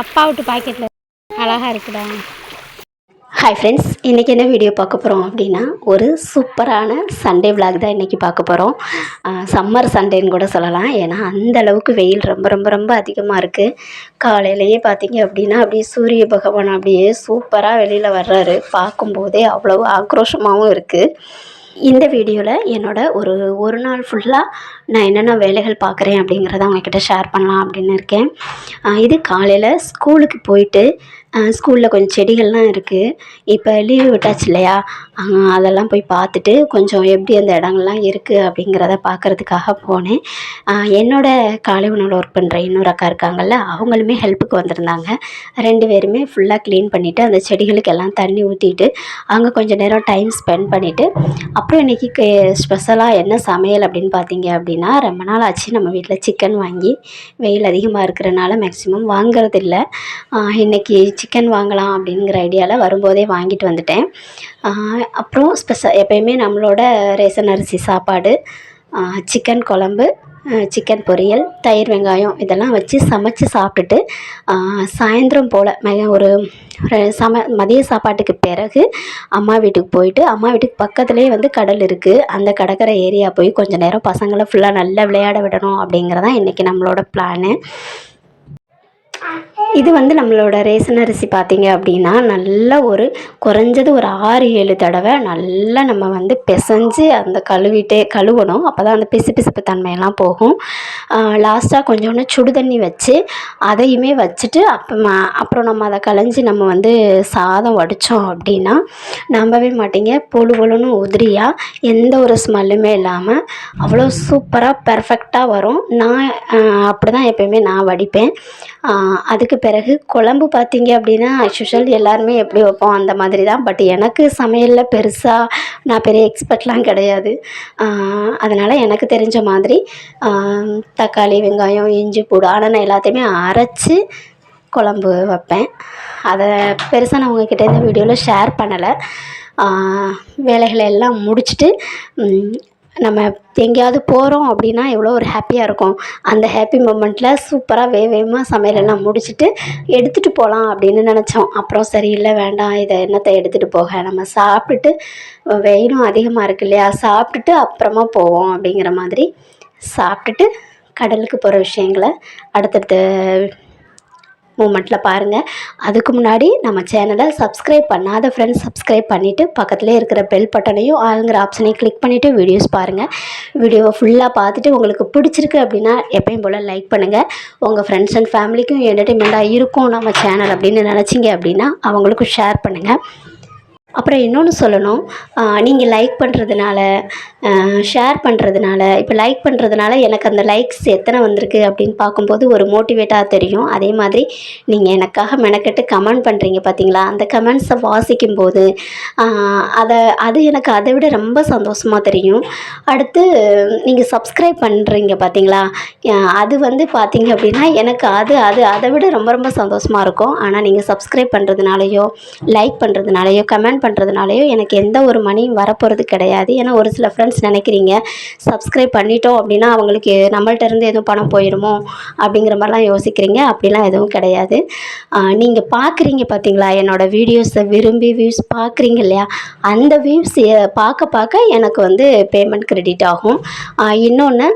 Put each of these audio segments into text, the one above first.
அப்பா விட்டு பாக்கெட்டில் அழகாக இருக்குடா. ஹாய் ஃப்ரெண்ட்ஸ் இன்றைக்கி என்ன வீடியோ பார்க்க போகிறோம் அப்படின்னா ஒரு சூப்பரான சண்டே விளாக் தான் இன்றைக்கி பார்க்க போகிறோம் சம்மர் சண்டேன்னு கூட சொல்லலாம். ஏன்னா அந்த அளவுக்கு வெயில் ரொம்ப ரொம்ப ரொம்ப அதிகமாக இருக்குது காலையிலேயே பார்த்தீங்க அப்படின்னா அப்படியே சூரிய பகவான் அப்படியே சூப்பராக வெளியில் வர்றாரு. பார்க்கும்போதே அவ்வளோ ஆக்ரோஷமாகவும் இருக்குது இந்த வீடியோவில் என்னோட ஒரு ஒரு நாள் ஃபுல்லாக நான் என்னென்ன வேலைகள் பார்க்குறேன் அப்படிங்கிறத உங்ககிட்ட ஷேர் பண்ணலாம் அப்படின்னு இருக்கேன். இது காலையில் ஸ்கூலுக்கு போயிட்டு ஸ்கூலில் கொஞ்சம் செடிகள்லாம் இருக்குது இப்போ லீவு விட்டாச்சு இல்லையா? அதெல்லாம் போய் பார்த்துட்டு கொஞ்சம் எப்படி அந்த இடங்கள்லாம் இருக்குது அப்படிங்கிறத பார்க்குறதுக்காக போனேன். என்னோட காலை உணவில் ஒர்க் பண்ணுற இன்னொரு அக்கா இருக்காங்கல்ல அவங்களுமே ஹெல்ப்புக்கு வந்திருந்தாங்க. ரெண்டு பேருமே ஃபுல்லாக க்ளீன் பண்ணிவிட்டு அந்த செடிகளுக்கு எல்லாம் தண்ணி ஊற்றிட்டு அங்கே கொஞ்சம் நேரம் டைம் ஸ்பெண்ட் பண்ணிவிட்டு அப்புறம் இன்றைக்கி ஸ்பெஷலாக என்ன சமையல் அப்படின்னு பார்த்தீங்க அப்படின்னா ரொம்ப நாள் ஆச்சு நம்ம வீட்டில் சிக்கன் வாங்கி வெயில் அதிகமாக இருக்கிறனால மேக்ஸிமம் வாங்குறதில்ல. இன்றைக்கி சிக்கன் வாங்கலாம் அப்படிங்கிற ஐடியாவில் வரும்போதே வாங்கிட்டு வந்துட்டேன். அப்புறம் ஸ்பெஷல் எப்பயுமே நம்மளோட ரேஷன் அரிசி சாப்பாடு சிக்கன் குழம்பு சிக்கன் பொரியல் தயிர் வெங்காயம் இதெல்லாம் வச்சு சமைச்சு சாப்பிட்டுட்டு சாயந்தரம் போல் ஒரு சம மதிய சாப்பாட்டுக்கு பிறகு அம்மா வீட்டுக்கு போயிட்டு அம்மா வீட்டுக்கு பக்கத்துலேயே வந்து கடல் இருக்குது அந்த கடற்கரை ஏரியா போய் கொஞ்சம் நேரம் பசங்களை ஃபுல்லாக நல்லா விளையாட விடணும் அப்படிங்கிறதான் இன்றைக்கி நம்மளோட பிளானு இது வந்து நம்மளோட ரேசன் அரிசி பார்த்தீங்க அப்படின்னா நல்லா ஒரு குறைஞ்சது ஒரு ஆறு ஏழு தடவை நல்லா நம்ம வந்து பிசைஞ்சு அந்த கழுவிட்டே கழுவணும். அப்போ தான் அந்த பிசு பிசுப்பு தன்மையெல்லாம் போகும். லாஸ்ட்டாக கொஞ்சோண்டு சுடு தண்ணி வச்சு அதையுமே வச்சுட்டு அப்போ அப்புறம் நம்ம அதை களைஞ்சி நம்ம வந்து சாதம் வடித்தோம் அப்படின்னா நம்பவே மாட்டிங்க. பொழு பொழுன்னு உதிரியாக எந்த ஒரு ஸ்மெல்லுமே இல்லாமல் அவ்வளோ சூப்பராக பெர்ஃபெக்டாக வரும். நான் அப்படி தான் எப்பயுமே நான் வடிப்பேன். அதுக்கு பிறகு குழம்பு பார்த்திங்க அப்படின்னா அஸ்யூஷுவல் எல்லாருமே எப்படி வைப்போம்? அந்த மாதிரி தான் பட் எனக்கு சமையலில் பெருசாக நான் பெரிய எக்ஸ்பர்ட்லாம் கிடையாது. அதனால் எனக்கு தெரிஞ்ச மாதிரி தக்காளி வெங்காயம் இஞ்சி பூடு ஆனால் நான் எல்லாத்தையுமே அரைச்சி குழம்பு வைப்பேன். அதை பெருசாக நான் உங்ககிட்ட இந்த வீடியோவில் ஷேர் பண்ணலை. வேலைகளை எல்லாம் முடிச்சுட்டு நம்ம எங்கேயாவது போகிறோம் அப்படின்னா எவ்வளோ ஒரு ஹாப்பியாக இருக்கும். அந்த ஹாப்பி மூமெண்ட்டில் சூப்பராக வே வேகமாக சமையலெல்லாம் முடிச்சுட்டு எடுத்துகிட்டு போகலாம் அப்படின்னு நினச்சோம். அப்புறம் சரி இல்லை வேண்டாம். இதை என்னத்தை எடுத்துகிட்டு போக? நம்ம சாப்பிட்டுட்டு வெயிலும் அதிகமாக இருக்கு இல்லையா? சாப்பிட்டுட்டு அப்புறமா போவோம் அப்படிங்கிற மாதிரி சாப்பிட்டுட்டு கடலுக்கு போகிற விஷயங்களை அடுத்தடுத்த மூமெண்ட்டில் பாருங்கள் அதுக்கு முன்னாடி நம்ம சேனலை சப்ஸ்கிரைப் பண்ணாத ஃப்ரெண்ட்ஸ் சப்ஸ்கிரைப் பண்ணிவிட்டு பக்கத்துலேயே இருக்கிற பெல் பட்டனையும் ஆளுங்கிற ஆப்ஷனையும் கிளிக் பண்ணிவிட்டு வீடியோஸ் பாருங்கள் வீடியோவை ஃபுல்லாக பார்த்துட்டு உங்களுக்கு பிடிச்சிருக்கு அப்படின்னா எப்பயும் போல் லைக் பண்ணுங்கள் உங்கள் ஃப்ரெண்ட்ஸ் அண்ட் ஃபேமிலிக்கும் என்டர்டெயின்மெண்ட்டாக இருக்கும் நம்ம சேனல் அப்படின்னு நினச்சிங்க அப்படின்னா அவங்களுக்கும் ஷேர் பண்ணுங்கள் அப்புறம் இன்னொன்று சொல்லணும். நீங்கள் லைக் பண்ணுறதுனால ஷேர் பண்ணுறதுனால இப்போ லைக் பண்ணுறதுனால எனக்கு அந்த லைக்ஸ் எத்தனை வந்திருக்கு அப்படின்னு பார்க்கும்போது ஒரு மோட்டிவேட்டாக தெரியும். அதே மாதிரி நீங்கள் எனக்காக மெனக்கெட்டு கமெண்ட் பண்ணுறீங்க பார்த்தீங்களா அந்த கமெண்ட்ஸை வாசிக்கும் போது அதை அது எனக்கு அதை விட ரொம்ப சந்தோஷமாக தெரியும். அடுத்து நீங்கள் சப்ஸ்கிரைப் பண்ணுறீங்க பார்த்தீங்களா அது வந்து பார்த்தீங்க அப்படின்னா எனக்கு அது அது அதை விட ரொம்ப ரொம்ப சந்தோஷமாக இருக்கும். ஆனால் நீங்கள் சப்ஸ்கிரைப் பண்ணுறதுனாலையோ லைக் பண்ணுறதுனாலையோ கமெண்ட் பண்ணுறதுனாலையோ எனக்கு எந்த ஒரு மணியும் வரப்போகிறது கிடையாது. ஏன்னா ஒரு சில ஃப்ரெண்ட்ஸ் நினைக்கிறீங்க சப்ஸ்கிரைப் பண்ணிட்டோம் அப்படின்னா அவங்களுக்கு நம்மள்ட்ட இருந்து எதுவும் பணம் போயிடுமோ அப்படிங்கிற மாதிரிலாம் யோசிக்கிறீங்க. அப்படிலாம் எதுவும் கிடையாது. நீங்கள் பார்க்குறீங்க பார்த்தீங்களா என்னோடய வீடியோஸை விரும்பி வியூஸ் பார்க்குறீங்க இல்லையா? அந்த வியூஸ் பார்க்க பார்க்க எனக்கு வந்து பேமெண்ட் கிரெடிட் ஆகும். இன்னொன்று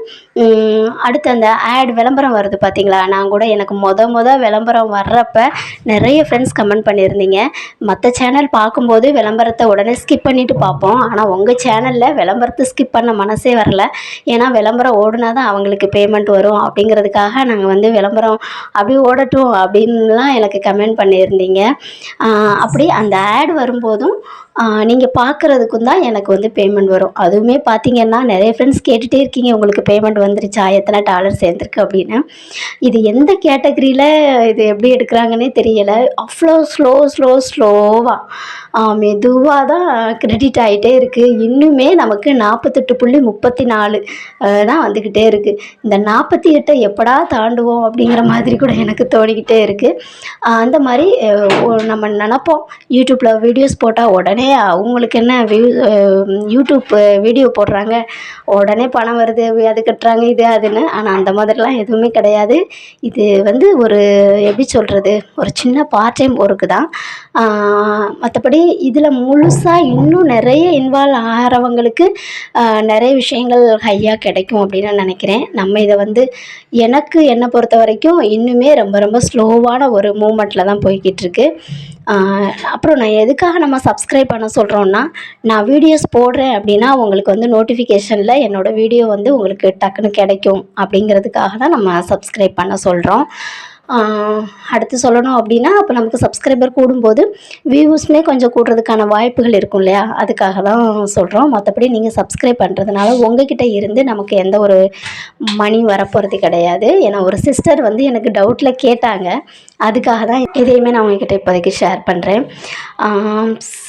அடுத்து அந்த ஆட் விளம்பரம் வருது பார்த்தீங்களா நான் கூட எனக்கு மொத மொதல் விளம்பரம் வர்றப்ப நிறைய ஃப்ரெண்ட்ஸ் கமெண்ட் பண்ணியிருந்தீங்க. மற்ற சேனல் பார்க்கும்போது விளம்பரத்தை உடனே ஸ்கிப் பண்ணிட்டு பார்ப்போம். ஆனால் உங்கள் சேனலில் விளம்பரத்தை ஸ்கிப் பண்ண மனசே வரல. ஏன்னா விளம்பரம் ஓடுனா தான் அவங்களுக்கு பேமெண்ட் வரும். அப்படிங்கிறதுக்காக நாங்கள் வந்து விளம்பரம் அப்படி ஓடட்டும் அப்படின்லாம் எனக்கு கமெண்ட் பண்ணியிருந்தீங்க. அப்படி அந்த ஆட் வரும்போதும் நீங்கள் பார்க்குறதுக்கும் தான் எனக்கு வந்து பேமெண்ட் வரும். அதுவுமே பார்த்தீங்கன்னா நிறைய ஃப்ரெண்ட்ஸ் கேட்டுகிட்டே இருக்கீங்க உங்களுக்கு பேமெண்ட் வந்துருச்சா எத்தனை டாலர் சேர்ந்துருக்கு அப்படின்னு. இது எந்த கேட்டகரியில் இது எப்படி எடுக்கிறாங்கன்னே தெரியலை. அவ்வளோ ஸ்லோ ஸ்லோ ஸ்லோவாக மெதுவாக தான் கிரெடிட் ஆகிட்டே இருக்குது இன்னுமே நமக்கு நாற்பத்தெட்டு புள்ளி முப்பத்தி நாலு தான் வந்துக்கிட்டே இருக்குது இந்த நாற்பத்தி எட்டை எப்படா தாண்டுவோம் அப்படிங்கிற மாதிரி கூட எனக்கு தோணிக்கிட்டே இருக்குது அந்த மாதிரி நம்ம நினப்போம். யூடியூப்பில் வீடியோஸ் போட்டால் உடனே உடனே அவங்களுக்கு என்ன வியூ யூடியூப் வீடியோ போடுறாங்க உடனே பணம் வருது அது கட்டுறாங்க இது அதுன்னு. ஆனால் அந்த மாதிரிலாம் எதுவுமே கிடையாது. இது வந்து ஒரு எப்படி சொல்கிறது ஒரு சின்ன பார்ட் டைம் ஒர்க்கு தான். மற்றபடி இதில் முழுசாக இன்னும் நிறைய இன்வால்வ் ஆகிறவங்களுக்கு நிறைய விஷயங்கள் ஹையாக கிடைக்கும் அப்படின்னு நான் நினைக்கிறேன். நம்ம இதை வந்து எனக்கு என்னை பொறுத்த வரைக்கும் இன்னுமே ரொம்ப ரொம்ப ஸ்லோவான ஒரு மூமெண்ட்டில் தான் போய்கிட்டு இருக்கு. அப்புறம் நான் எதுக்காக நம்ம சப்ஸ்கிரைப் பண்ண சொல்கிறோன்னா நான் வீடியோஸ் போடுறேன் அப்படின்னா உங்களுக்கு வந்து நோட்டிஃபிகேஷனில் என்னோடய வீடியோ வந்து உங்களுக்கு டக்குன்னு கிடைக்கும் அப்படிங்கிறதுக்காக தான் நம்ம சப்ஸ்கிரைப் பண்ண சொல்கிறோம் அடுத்து சொல்லணும் அப்படின்னா அப்போ நமக்கு சப்ஸ்கிரைபர் கூடும்போது வியூஸ்மே கொஞ்சம் கூடுறதுக்கான வாய்ப்புகள் இருக்கும் இல்லையா? அதுக்காக தான் சொல்கிறோம் மற்றபடி நீங்கள் சப்ஸ்கிரைப் பண்ணுறதுனால உங்ககிட்ட இருந்து நமக்கு எந்த ஒரு மணி வரப்போகிறது கிடையாது. ஏன்னா ஒரு சிஸ்டர் வந்து எனக்கு டவுட்டில் கேட்டாங்க. அதுக்காக தான் இதையுமே நான் உங்ககிட்ட இப்போதைக்கு ஷேர் பண்ணுறேன்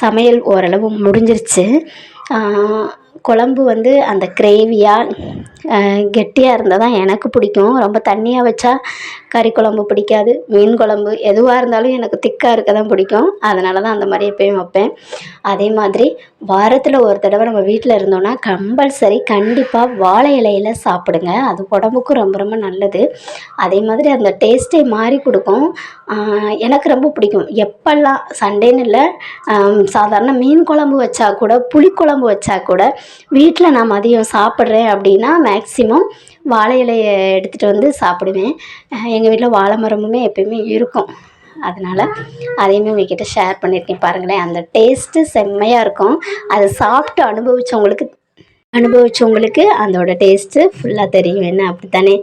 சமையல் ஓரளவு முடிஞ்சிருச்சு. குழம்பு வந்து அந்த கிரேவியாக கெட்டியாக இருந்தால் தான் எனக்கு பிடிக்கும். ரொம்ப தண்ணியாக வச்சா கறி குழம்பு பிடிக்காது. மீன் குழம்பு எதுவாக இருந்தாலும் எனக்கு திக்காக இருக்க தான் பிடிக்கும். அதனால தான் அந்த மாதிரி எப்பயும் வைப்பேன். அதே மாதிரி வாரத்தில் ஒரு தடவை நம்ம வீட்டில் இருந்தோன்னா கம்பல்சரி கண்டிப்பாக வாழை இலையில் சாப்பிடுங்க. அது உடம்புக்கும் ரொம்ப ரொம்ப நல்லது. அதே மாதிரி அந்த டேஸ்ட்டே மாறி கொடுக்கும். எனக்கு ரொம்ப பிடிக்கும். எப்போல்லாம் சண்டேன்னு இல்லை சாதாரண மீன் குழம்பு வச்சா கூட புளிக்குழம்பு வச்சா கூட வீட்டில் நான் மதியம் சாப்பிட்றேன் அப்படின்னா மேக்ஸிமம் வாழை இலையை எடுத்துகிட்டு வந்து சாப்பிடுவேன். எங்கள் வீட்டில் வாழை மரமுமே எப்பயுமே இருக்கும். அதனால் அதையுமே உங்ககிட்ட ஷேர் பண்ணியிருக்கேன் பாருங்களேன். அந்த டேஸ்ட்டு செம்மையாக இருக்கும். அதை சாப்பிட்டு அனுபவித்தவங்களுக்கு அனுபவித்தவங்களுக்கு அதோட டேஸ்ட்டு ஃபுல்லாக தெரியும். என்ன அப்படி தானே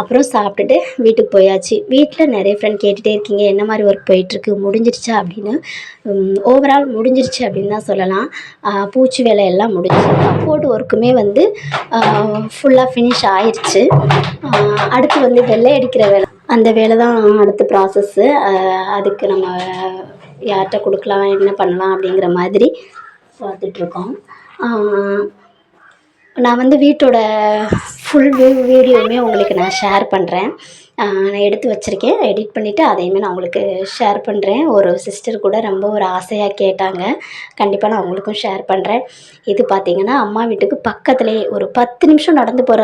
அப்புறம் சாப்பிட்டுட்டு வீட்டுக்கு போயாச்சு. வீட்டில் நிறைய ஃப்ரெண்ட் கேட்டுகிட்டே இருக்கீங்க என்ன மாதிரி ஒர்க் போயிட்டுருக்கு முடிஞ்சிருச்சா அப்படின்னு. ஓவரால் முடிஞ்சிருச்சு அப்படின்னு தான் சொல்லலாம். பூச்சி வேலை எல்லாம் முடிஞ்சிச்சு. கப்போர்ட் ஒர்க்குமே வந்து ஃபுல்லாக ஃபினிஷ் ஆயிடுச்சு அடுத்து வந்து வெள்ளை அடிக்கிற வேலை. அந்த வேலை தான் அடுத்த ப்ராசஸ்ஸு அதுக்கு நம்ம யார்கிட்ட கொடுக்கலாம் என்ன பண்ணலாம் அப்படிங்கிற மாதிரி பார்த்துட்ருக்கோம் நான் வந்து வீட்டோட ஃபுல் வீடியோவுமே உங்களுக்கு நான் ஷேர் பண்ணுறேன் நான் எடுத்து வச்சுருக்கேன். எடிட் பண்ணிவிட்டு அதையுமே நான் உங்களுக்கு ஷேர் பண்ணுறேன் ஒரு சிஸ்டர் கூட ரொம்ப ஒரு ஆசையாக கேட்டாங்க. கண்டிப்பாக நான் அவங்களுக்கும் ஷேர் பண்ணுறேன் இது பார்த்திங்கன்னா அம்மா வீட்டுக்கு பக்கத்துலேயே ஒரு பத்து நிமிஷம் நடந்து போகிற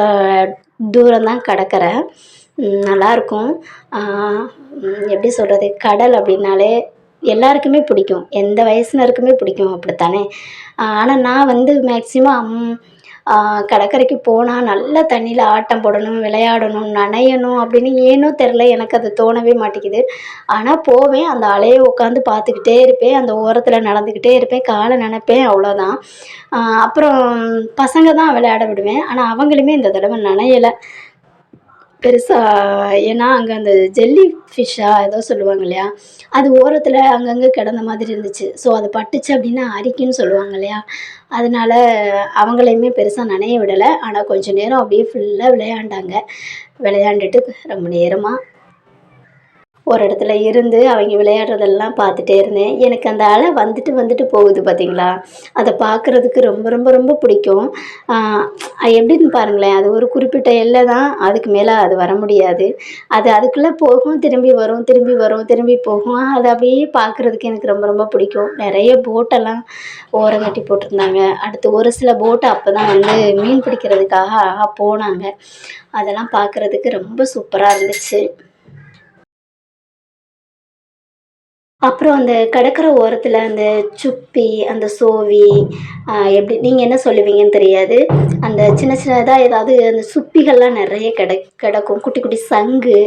தூரம் தான் கடற்கரை. நல்லாயிருக்கும் எப்படி சொல்கிறது கடல் அப்படின்னாலே எல்லாருக்குமே பிடிக்கும். எந்த வயசினருக்குமே பிடிக்கும். அப்படித்தானே? ஆனால் நான் வந்து மேக்ஸிமம் கடற்கரைக்கு போனால் நல்லா தண்ணியில் ஆட்டம் போடணும் விளையாடணும் நனையணும் அப்படின்னு ஏனோ தெரில எனக்கு அது தோணவே மாட்டேங்குது. ஆனால் போவேன் அந்த அலையை உட்காந்து பார்த்துக்கிட்டே இருப்பேன் அந்த ஓரத்தில் நடந்துக்கிட்டே இருப்பேன் காலை நினைப்பேன் அவ்வளோதான் அப்புறம் பசங்க தான் விளையாட விடுவேன் ஆனால் அவங்களுமே இந்த தடவை நனையலை. பெருசாக ஏன்னா அங்கே அந்த ஜெல்லி ஃபிஷ்ஷாக ஏதோ சொல்லுவாங்க இல்லையா? அது ஓரத்தில் அங்கங்கே கிடந்த மாதிரி இருந்துச்சு. ஸோ அது பட்டுச்சு அப்படின்னா அரிக்குன்னு சொல்லுவாங்க இல்லையா? அதனால் அவங்களையுமே பெருசாக நனைய விடலை. ஆனால் கொஞ்சம் நேரம் அப்படியே ஃபுல்லாக விளையாண்டாங்க. விளையாண்டுட்டு ரொம்ப நேரமாக ஒரு இடத்துல இருந்து அவங்க விளையாடுறதெல்லாம் பார்த்துட்டே இருந்தேன். எனக்கு அந்த அலை வந்துட்டு வந்துட்டு போகுது பார்த்தீங்களா? அதை பார்க்குறதுக்கு ரொம்ப ரொம்ப ரொம்ப பிடிக்கும். எப்படின்னு பாருங்களேன். அது ஒரு குறிப்பிட்ட எல்லை தான். அதுக்கு மேலே அது வர முடியாது. அது அதுக்குள்ளே போகும் திரும்பி வரும் திரும்பி வரும் திரும்பி போகும். அதை அப்படியே பார்க்குறதுக்கு எனக்கு ரொம்ப ரொம்ப பிடிக்கும். நிறைய போட்டெல்லாம் ஓரம் கட்டி போட்டிருந்தாங்க. அடுத்து ஒரு சில போட்டை அப்போ தான் வந்து மீன் பிடிக்கிறதுக்காக போனாங்க. அதெல்லாம் பார்க்குறதுக்கு ரொம்ப சூப்பராக இருந்துச்சு. அப்புறம் அந்த கடற்கரை ஓரத்தில் அந்த சுப்பி அந்த சோவி எப்படி நீங்கள் என்ன சொல்லுவீங்கன்னு தெரியாது. அந்த சின்ன சின்னதாக ஏதாவது அந்த சுப்பிகள்லாம் நிறைய கிடக் கிடக்கும். குட்டி குட்டி சங்கு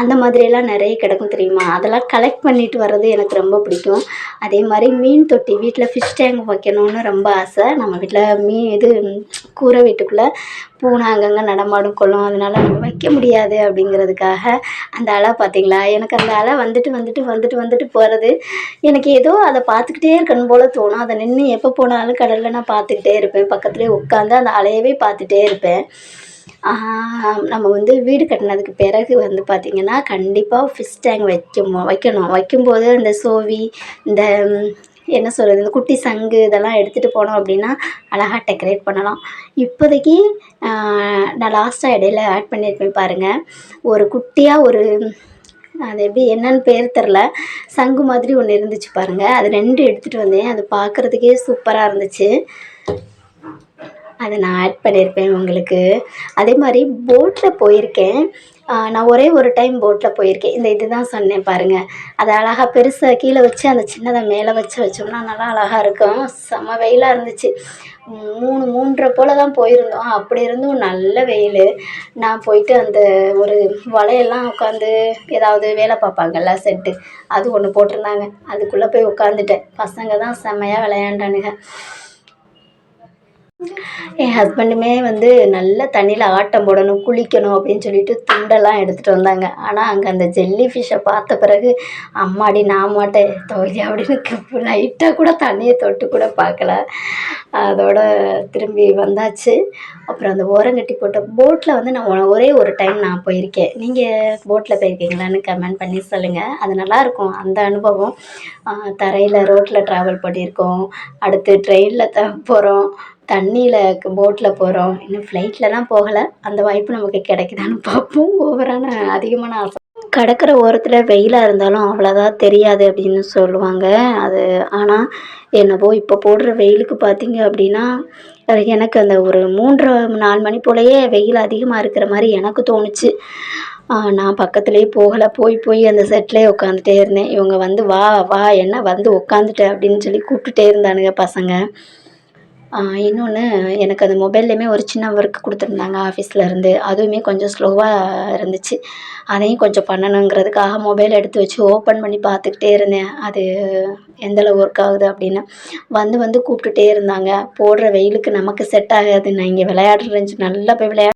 அந்த மாதிரியெல்லாம் நிறைய கிடக்கும் தெரியுமா? அதெல்லாம் கலெக்ட் பண்ணிட்டு வர்றது எனக்கு ரொம்ப பிடிக்கும். அதே மாதிரி மீன் தொட்டி வீட்டில் ஃபிஷ் டேங்க் வைக்கணும்னு ரொம்ப ஆசை. நம்ம வீட்டில் மீன் இது கூரை வீட்டுக்குள்ளே பூனை அங்கங்கே நடமாடும் கொள்ளும் அதனால நம்ம வைக்க முடியாது அப்படிங்கிறதுக்காக அந்த அலை பார்த்தீங்களா எனக்கு அந்த அலை வந்துட்டு வந்துட்டு வந்துட்டு வந்துட்டு வருது. எனக்கு ஏதோ அதை பார்த்துக்கிட்டே இருக்கணும் போல் தோணும். அதை நின்று எப்போ போனாலும் கடலில் நான் பார்த்துக்கிட்டே இருப்பேன். பக்கத்துலேயே உட்காந்து அந்த அலையவே பார்த்துட்டே இருப்பேன். நம்ம வந்து வீடு கட்டினதுக்கு பிறகு வந்து பார்த்திங்கன்னா கண்டிப்பாக ஃபிஷ் டேங்க் வைக்கும் வைக்கணும். வைக்கும்போது அந்த சோவி இந்த என்ன சொல்கிறது இந்த குட்டி சங்கு இதெல்லாம் எடுத்துகிட்டு போனோம் அப்படின்னா அழகாக டெக்கரேட் பண்ணலாம். இப்போதைக்கு நான் லாஸ்ட்டாக இடையில ஆட் பண்ணியிருப்பேன் பாருங்கள் ஒரு குட்டியாக ஒரு அது எப்படி என்னன்னு பேர் தெரில. சங்கு மாதிரி ஒன்று இருந்துச்சு பாருங்கள் அது ரெண்டு எடுத்துகிட்டு வந்தேன். அது பார்க்குறதுக்கே சூப்பராக இருந்துச்சு. அதை நான் ஆட் பண்ணியிருப்பேன் உங்களுக்கு. அதே மாதிரி போட்டில் போயிருக்கேன். நான் ஒரே ஒரு டைம் போட்டில் போயிருக்கேன். இந்த இதுதான் சொன்னேன் பாருங்கள் அதை அழகாக பெருசாக கீழே வச்சு அந்த சின்னதை மேலே வச்சு வச்சோம்னா நல்லா அழகாக இருக்கும். செம்ம வெயிலாக இருந்துச்சு. மூணு மூன்றரை போல் தான் போயிருந்தோம். அப்படி இருந்தும் நல்ல வெயில். நான் போயிட்டு அந்த ஒரு வலையெல்லாம் உட்காந்து ஏதாவது வேலை பார்ப்பாங்கல்ல செட்டு அது ஒன்று போட்டிருந்தாங்க. அதுக்குள்ளே போய் உட்காந்துட்டேன் பசங்க தான் செம்மையாக விளையாண்டானுங்க. என் ஹஸ்பண்டுமே வந்து நல்ல தண்ணியில் ஆட்டம் போடணும் குளிக்கணும் அப்படின்னு சொல்லிட்டு துண்டெல்லாம் எடுத்துகிட்டு வந்தாங்க. ஆனால் அங்கே அந்த ஜெல்லி ஃபிஷ்ஷை பார்த்த பிறகு அம்மாடி நான் மாட்டேன் தோழி அப்படின்னு லைட்டாக கூட தண்ணியை தொட்டு கூட பார்க்கல. அதோட திரும்பி வந்தாச்சு. அப்புறம் அந்த ஓரங்கட்டி போட்ட போட்டில் வந்து நான் ஒரே ஒரு டைம் நான் போயிருக்கேன். நீங்கள் போட்டில் போயிருக்கீங்களான்னு கமெண்ட் பண்ணி சொல்லுங்கள் அது நல்லாயிருக்கும் அந்த அனுபவம். தரையில் ரோட்டில் ட்ராவல் பண்ணியிருக்கோம். அடுத்து ட்ரெயினில் த போகிறோம் தண்ணியில் போட்டில் போகிறோம் இன்னும் ஃப்ளைட்லலாம் போகலை. அந்த வாய்ப்பு நமக்கு கிடைக்குதான்னு பார்ப்போம். ஓவரான அதிகமான ஆசை. கடற்கரை ஓரத்தில் வெயிலாக இருந்தாலும் அவ்வளோதான் தெரியாது அப்படின்னு சொல்லுவாங்க. அது ஆனால் என்னவோ இப்போ போடுற வெயிலுக்கு பார்த்தீங்க அப்படின்னா எனக்கு அந்த ஒரு மூன்று நாலு மணி போலயே வெயில் அதிகமாக இருக்கிற மாதிரி எனக்கு தோணுச்சு. நான் பக்கத்துலேயே போகலை. போய் போய் அந்த செட்லேயே உட்காந்துட்டே இருந்தேன். இவங்க வந்து வா வா என்ன வந்து உட்காந்துட்டேன் அப்படின்னு சொல்லி கூப்பிட்டுட்டே இருந்தானுங்க பசங்க. இன்னொன்று எனக்கு அந்த மொபைல்லையுமே ஒரு சின்ன ஒர்க் கொடுத்துருந்தாங்க ஆஃபீஸில் இருந்து அதுவுமே கொஞ்சம் ஸ்லோவாக இருந்துச்சு. அதையும் கொஞ்சம் பண்ணணுங்கிறதுக்காக மொபைல் எடுத்து வச்சு ஓப்பன் பண்ணி பார்த்துக்கிட்டே இருந்தேன். அது எந்தளவு ஒர்க் ஆகுது அப்படின்னு. வந்து வந்து கூப்பிட்டுட்டே இருந்தாங்க. போடுற வெயிலுக்கு நமக்கு செட் ஆகாது நான் இங்கே விளையாடுறேன்னு சொல்லி நல்லா போய் விளையாடுறேன்